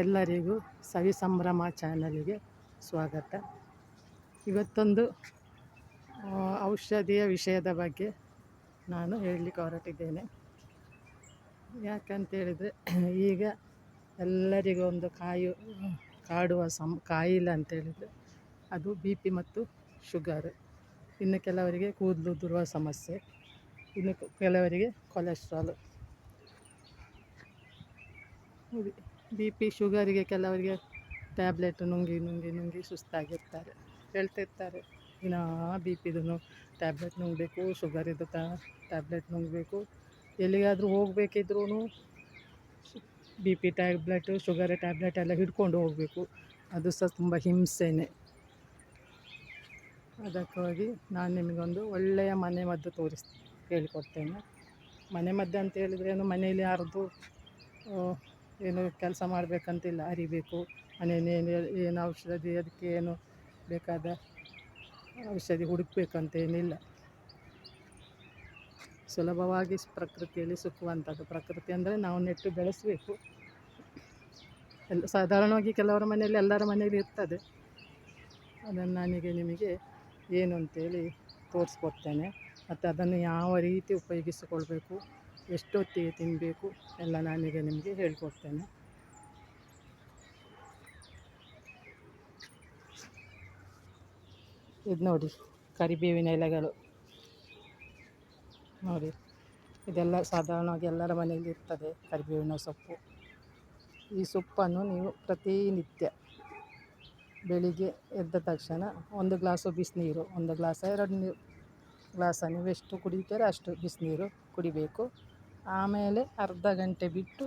ಎಲ್ಲರಿಗೂ ಸವಿ ಸಂಭ್ರಮ ಚಾನಲಿಗೆ ಸ್ವಾಗತ. ಇವತ್ತೊಂದು ಔಷಧಿಯ ವಿಷಯದ ಬಗ್ಗೆ ನಾನು ಹೇಳಲಿಕ್ಕೆ ಹೊರಟಿದ್ದೇನೆ. ಯಾಕಂತೇಳಿದರೆ, ಈಗ ಎಲ್ಲರಿಗೂ ಒಂದು ಕಾಯು, ಕಾಡುವ ಸಂ, ಕಾಯಿಲೆ ಅಂತೇಳಿದರೆ ಅದು ಬಿ ಪಿ ಮತ್ತು ಶುಗರ್. ಇನ್ನು ಕೆಲವರಿಗೆ ಕೂದಲು ದುರುವ ಸಮಸ್ಯೆ, ಇನ್ನು ಕೆಲವರಿಗೆ ಕೊಲೆಸ್ಟ್ರಾಲ್. ಬಿ ಪಿ ಶುಗರಿಗೆ ಕೆಲವರಿಗೆ ಟ್ಯಾಬ್ಲೆಟ್ ನುಂಗಿ ನುಂಗಿ ನುಂಗಿ ಸುಸ್ತಾಗಿರ್ತಾರೆ. ಹೇಳ್ತಿರ್ತಾರೆ ದಿನಾ ಬಿ ಪಿದು ಟ್ಯಾಬ್ಲೆಟ್ ನುಂಗಬೇಕು ಶುಗರಿದ್ದು ಟ್ಯಾಬ್ಲೆಟ್ ನುಂಗಬೇಕು. ಎಲ್ಲಿಗಾದರೂ ಹೋಗಬೇಕಿದ್ರೂ B P tablet, sugar tablet ಎಲ್ಲ ಹಿಡ್ಕೊಂಡು ಹೋಗಬೇಕು. ಅದು ಸಹ ತುಂಬ ಹಿಂಸೆನೇ. ಅದಕ್ಕಾಗಿ ನಾನು ನಿಮಗೊಂದು ಒಳ್ಳೆಯ ಮನೆ ಮದ್ದು ತೋರಿಸ್ ಹೇಳಿಕೊಡ್ತೇನೆ ಮನೆ ಮದ್ದು ಅಂತ ಹೇಳಿದ್ರೇನು ಮನೆಯಲ್ಲಿ ಯಾರ್ದು ಏನು ಕೆಲಸ ಮಾಡಬೇಕಂತಿಲ್ಲ, ಅರಿಬೇಕು. ಮನೆಯಲ್ಲಿ ಏನು ಏನು ಔಷಧಿ, ಅದಕ್ಕೆ ಏನು ಬೇಕಾದ ಔಷಧಿ ಹುಡುಕಬೇಕಂತೇನಿಲ್ಲ ಸುಲಭವಾಗಿ ಪ್ರಕೃತಿಯಲ್ಲಿ ಸಿಕ್ಕುವಂಥದ್ದು. ಪ್ರಕೃತಿ ಅಂದರೆ ನಾವು ನೆಟ್ಟು ಬೆಳೆಸಬೇಕು. ಎಲ್ಲ ಸಾಧಾರಣವಾಗಿ ಕೆಲವರ ಮನೆಯಲ್ಲಿ ಎಲ್ಲರ ಮನೆಯಲ್ಲಿ ಇರ್ತದೆ. ಅದನ್ನು ನನಗೆ ನಿಮಗೆ ಏನು ಅಂತೇಳಿ ತೋರಿಸ್ಕೊಡ್ತೇನೆ. ಮತ್ತು ಅದನ್ನು ಯಾವ ರೀತಿ ಉಪಯೋಗಿಸಿಕೊಳ್ಬೇಕು ಎಷ್ಟೊತ್ತಿಗೆ ತಿನ್ನಬೇಕು ಎಲ್ಲ ನಾನೀಗ ನಿಮಗೆ ಹೇಳ್ಕೊಡ್ತೇನೆ. ಇದು ನೋಡಿ ಕರಿಬೇವಿನ ಎಲೆಗಳು. ನೋಡಿ, ಇದೆಲ್ಲ ಸಾಧಾರಣವಾಗಿ ಎಲ್ಲರ ಮನೆಯಲ್ಲಿ ಇರ್ತದೆ ಕರಿಬೇವಿನ ಸೊಪ್ಪು. ಈ ಸೊಪ್ಪನ್ನು ನೀವು ಪ್ರತಿನಿತ್ಯ ಬೆಳಿಗ್ಗೆ ಎದ್ದ ತಕ್ಷಣ ಒಂದು ಗ್ಲಾಸು ಬಿಸಿನೀರು, ಒಂದು ಗ್ಲಾಸ, ಎರಡು ನೀರು. ಗ್ಲಾಸ ನೀವು ಎಷ್ಟು ಕುಡಿತೀರೋ ಅಷ್ಟು ಬಿಸಿನೀರು ಕುಡಿಬೇಕು. ಆಮೇಲೆ ಅರ್ಧ ಗಂಟೆ ಬಿಟ್ಟು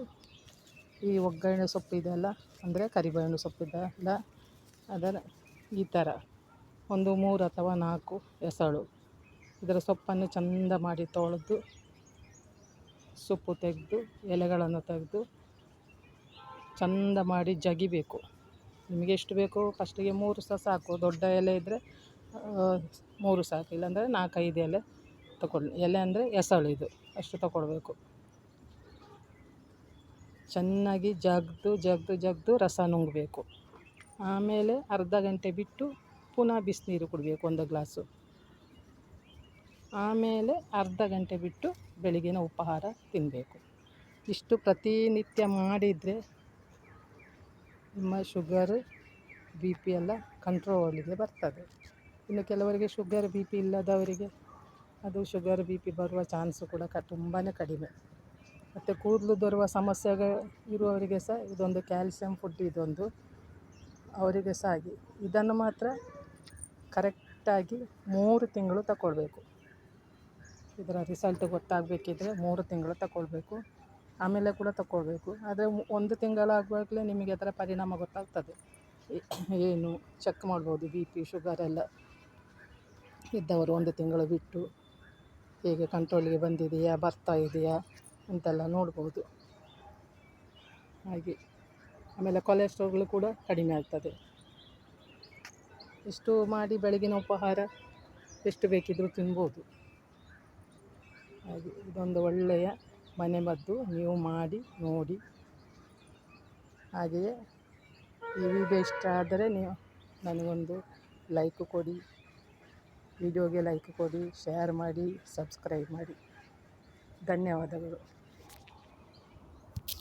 ಈ ಒಗ್ಗರಣೆ ಸೊಪ್ಪು ಇದೆಲ್ಲ ಅಂದರೆ ಕರಿಬೇವಿನ ಸೊಪ್ಪಿದೆಲ್ಲ ಅದರ ಈ ಥರ ಒಂದು ಮೂರು ಅಥವಾ ನಾಲ್ಕು ಎಸಳು ಇದರ ಸೊಪ್ಪನ್ನು ಚಂದ ಮಾಡಿ ತೊಳೆದು ಸೊಪ್ಪು ತೆಗೆದು, ಎಲೆಗಳನ್ನು ತೆಗೆದು ಚಂದ ಮಾಡಿ ಜಗಿಬೇಕು. ನಿಮಗೆ ಎಷ್ಟು ಬೇಕೋ ಫಸ್ಟಿಗೆ ಮೂರು ಸಹ ಸಾಕು. ದೊಡ್ಡ ಎಲೆ ಇದ್ದರೆ ಮೂರು ಸಾಕು. ಇಲ್ಲಾಂದರೆ ನಾಲ್ಕೈದು ಎಲೆ ತಗೊಳ್ಳಿ. ಎಲೆ ಅಂದರೆ ಎಸಳು ಇದು. ಅಷ್ಟು ತಗೊಳ್ಬೇಕು. ಚೆನ್ನಾಗಿ ಜಗ್ದು ಜಗ್ದು ಜಗ್ದು ರಸ ನುಂಗಬೇಕು. ಆಮೇಲೆ ಅರ್ಧ ಗಂಟೆ ಬಿಟ್ಟು ಪುನಃ ಬಿಸಿನೀರು ಕುಡಿಬೇಕು ಒಂದು ಗ್ಲಾಸು. ಆಮೇಲೆ ಅರ್ಧ ಗಂಟೆ ಬಿಟ್ಟು ಬೆಳಗಿನ ಉಪಹಾರ ತಿನ್ನಬೇಕು ಇಷ್ಟು ಪ್ರತಿನಿತ್ಯ ಮಾಡಿದರೆ ನಿಮ್ಮ ಶುಗರ್, ಬಿ ಪಿ ಎಲ್ಲ ಕಂಟ್ರೋಲಿಗೆ ಬರ್ತದೆ. ಇನ್ನು ಕೆಲವರಿಗೆ ಶುಗರ್, ಬಿ ಪಿ ಇಲ್ಲದವರಿಗೆ ಅದು ಶುಗರ್, ಬಿ ಪಿ ಬರುವ ಚಾನ್ಸು ಕೂಡ ಕ ತುಂಬಾ ಕಡಿಮೆ. ಮತ್ತು ಕೂದಲು ಬರುವ ಸಮಸ್ಯೆಗಳು ಇರುವವರಿಗೆ ಸಹ ಇದೊಂದು ಕ್ಯಾಲ್ಸಿಯಂ ಫುಡ್ ಇದೊಂದು. ಅವರಿಗೆ ಸಹ ಆಗಿ ಇದನ್ನು ಮಾತ್ರ ಕರೆಕ್ಟಾಗಿ ಮೂರು ತಿಂಗಳು ತಗೊಳ್ಬೇಕು ಇದರ ರಿಸಲ್ಟ್ ಗೊತ್ತಾಗಬೇಕಿದ್ರೆ ಮೂರು ತಿಂಗಳು ತಗೊಳ್ಬೇಕು ಆಮೇಲೆ ಕೂಡ ತಗೊಳ್ಬೇಕು ಆದರೆ ಒಂದು ತಿಂಗಳಾಗುವಾಗಲೇ ನಿಮಗೆ ಅದರ ಪರಿಣಾಮ ಗೊತ್ತಾಗ್ತದೆ. ಏನು ಚೆಕ್ ಮಾಡ್ಬೋದು ಬಿ ಪಿ ಶುಗರ್ ಎಲ್ಲ ಇದ್ದವರು ಒಂದು ತಿಂಗಳು ಬಿಟ್ಟು ಹೇಗೆ ಕಂಟ್ರೋಲಿಗೆ ಬಂದಿದೆಯಾ, ಬರ್ತಾ ಇದೆಯಾ? ಅಂತೆಲ್ಲ ನೋಡ್ಬೋದು. ಹಾಗೆ, ಆಮೇಲೆ ಕೊಲೆಸ್ಟ್ರಾಲ್ ಕೂಡ ಕಡಿಮೆ ಆಗ್ತದೆ. ಇಷ್ಟು ಮಾಡಿ ಬೆಳಗಿನ ಉಪಹಾರ, ಎಷ್ಟು ಬೇಕಿದ್ದರೂ ತಿನ್ಬೋದು. ಹಾಗೆ, ಇದೊಂದು ಒಳ್ಳೆಯ ಮನೆಮದ್ದು ನೀವು ಮಾಡಿ, ನೋಡಿ. ಹಾಗೆಯೇ, ಈ ವಿಡಿಯೋ ಇಷ್ಟ ಆದರೆ ನೀವು ನನಗೊಂದು ಲೈಕ್ ಕೊಡಿ. ವಿಡಿಯೋಗೆ ಲೈಕ್ ಕೊಡಿ, ಶೇರ್ ಮಾಡಿ, ಸಬ್ಸ್ಕ್ರೈಬ್ ಮಾಡಿ. ಧನ್ಯವಾದಗಳು.